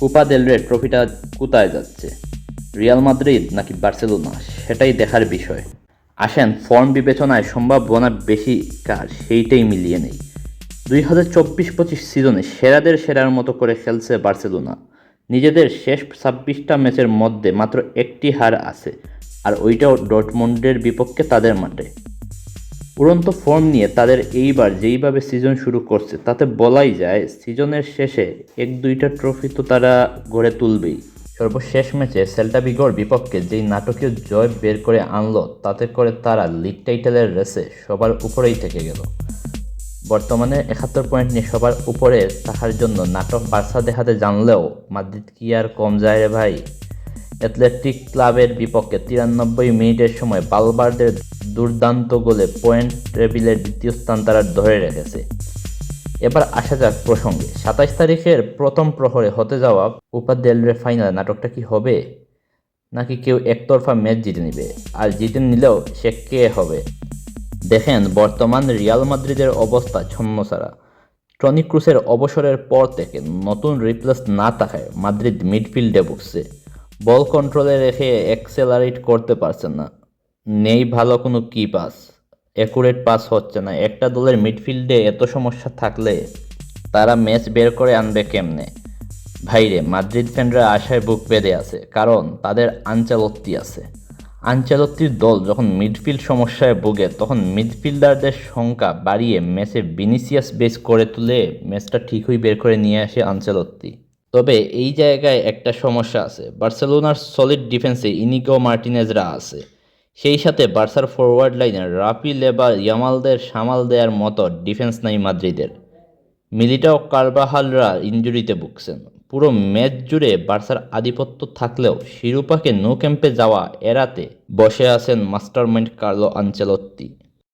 Copa del রে ট্রফিটা কোথায় যাচ্ছে? রিয়াল মাদ্রিদ নাকি বার্সেলোনা সেটাই দেখার বিষয়। আসেন ফর্ম বিবেচনায় সম্ভাবনা বেশি কার? সেইটাই মিলিয়ে নেই। দুই হাজার চব্বিশ পঁচিশ সিজনে সেরাদের সেরার মতো করে খেলছে বার্সেলোনা নিজেদের শেষ ছাব্বিশটা ম্যাচের মধ্যে মাত্র একটি হার আছে, আর ওইটাও ডটমন্ডের বিপক্ষে তাদের মাঠে। উড়ন্ত ফর্ম নিয়ে তাদের এইবার যেইভাবে সিজন শুরু করছে, তাতে বলাই যায় সিজনের শেষে এক দুইটা ট্রফি তো তারা গড়ে তুলবেই। সর্বশেষ ম্যাচে সেল্টা বিগোর বিপক্ষে যেই নাটকীয় জয় বের করে আনলো, তাতে করে তারা লিগ টাইটেলের রেসে সবার উপরেই থেকে গেল। বর্তমানে একাত্তর পয়েন্ট নিয়ে সবার উপরে থাকার জন্য নাটক বার্সা দেখাতে জানলেও মাদ্রিদ কি আর কম যায় রে ভাই? অ্যাথলেটিক ক্লাবের বিপক্ষে তিরানব্বই মিনিটের সময় বালবার্দের দুর্দান্ত গোলে পয়েন্ট টেবিলের দ্বিতীয় স্থান তারা ধরে রেখেছে। এবার আসা যাক প্রসঙ্গে। সাতাশ তারিখের প্রথম প্রহরে হতে যাওয়া উপা দেলরে ফাইনাল নাটকটা কি হবে? নাকি কেউ একতরফা ম্যাচ জিতে নিবে? আর জিতে নিলেও সে কে হবে? দেখেন, বর্তমান রিয়াল মাদ্রিদের অবস্থা ছন্নছাড়া। টনি ক্রুসের অবসরের পর থেকে নতুন রিপ্লেস না থাকায় মাদ্রিদ মিডফিল্ডে বসছে বল কন্ট্রোলে রেখে এক্সেলারেট করতে পারছে না। নেই ভালো কোনো কি পাস? অ্যাকুরেট পাস হচ্ছে না। একটা দলের মিডফিল্ডে এত সমস্যা থাকলে তারা ম্যাচ বের করে আনবে কেমনে? ভাইরে মাদ্রিদ ফ্যানরা আশায় বুক বেঁধে আছে, কারণ তাদের আঞ্চালত্তি আছে। আঞ্চলত্তির দল যখন মিডফিল্ড সমস্যায় ভোগে, তখন মিডফিল্ডারদের সংখ্যা বাড়িয়ে ম্যাচে বিনিসিয়াস বেস করে তুলে ম্যাচটা ঠিকই বের করে নিয়ে আসে আঞ্চলত্তি তবে এই জায়গায় একটা সমস্যা আছে। বার্সেলোনার সলিড ডিফেন্সে ইনিকো মার্টিনেজরা আছে। সেই সাথে বার্সার ফরওয়ার্ড লাইনে রাপি লেবা ইয়ামালদের সামাল দেয়ার মতো ডিফেন্স নাই মাদ্রিদের। মিলিটাও কারবাহালরা ইঞ্জুরিতে ভুগছেন। পুরো ম্যাচ জুড়ে বার্সার আধিপত্য থাকলেও শিরোপাকে নো ক্যাম্পে যাওয়া এড়াতে বসে আছেন মাস্টারমাইন্ড কার্লো আঞ্চেলত্তি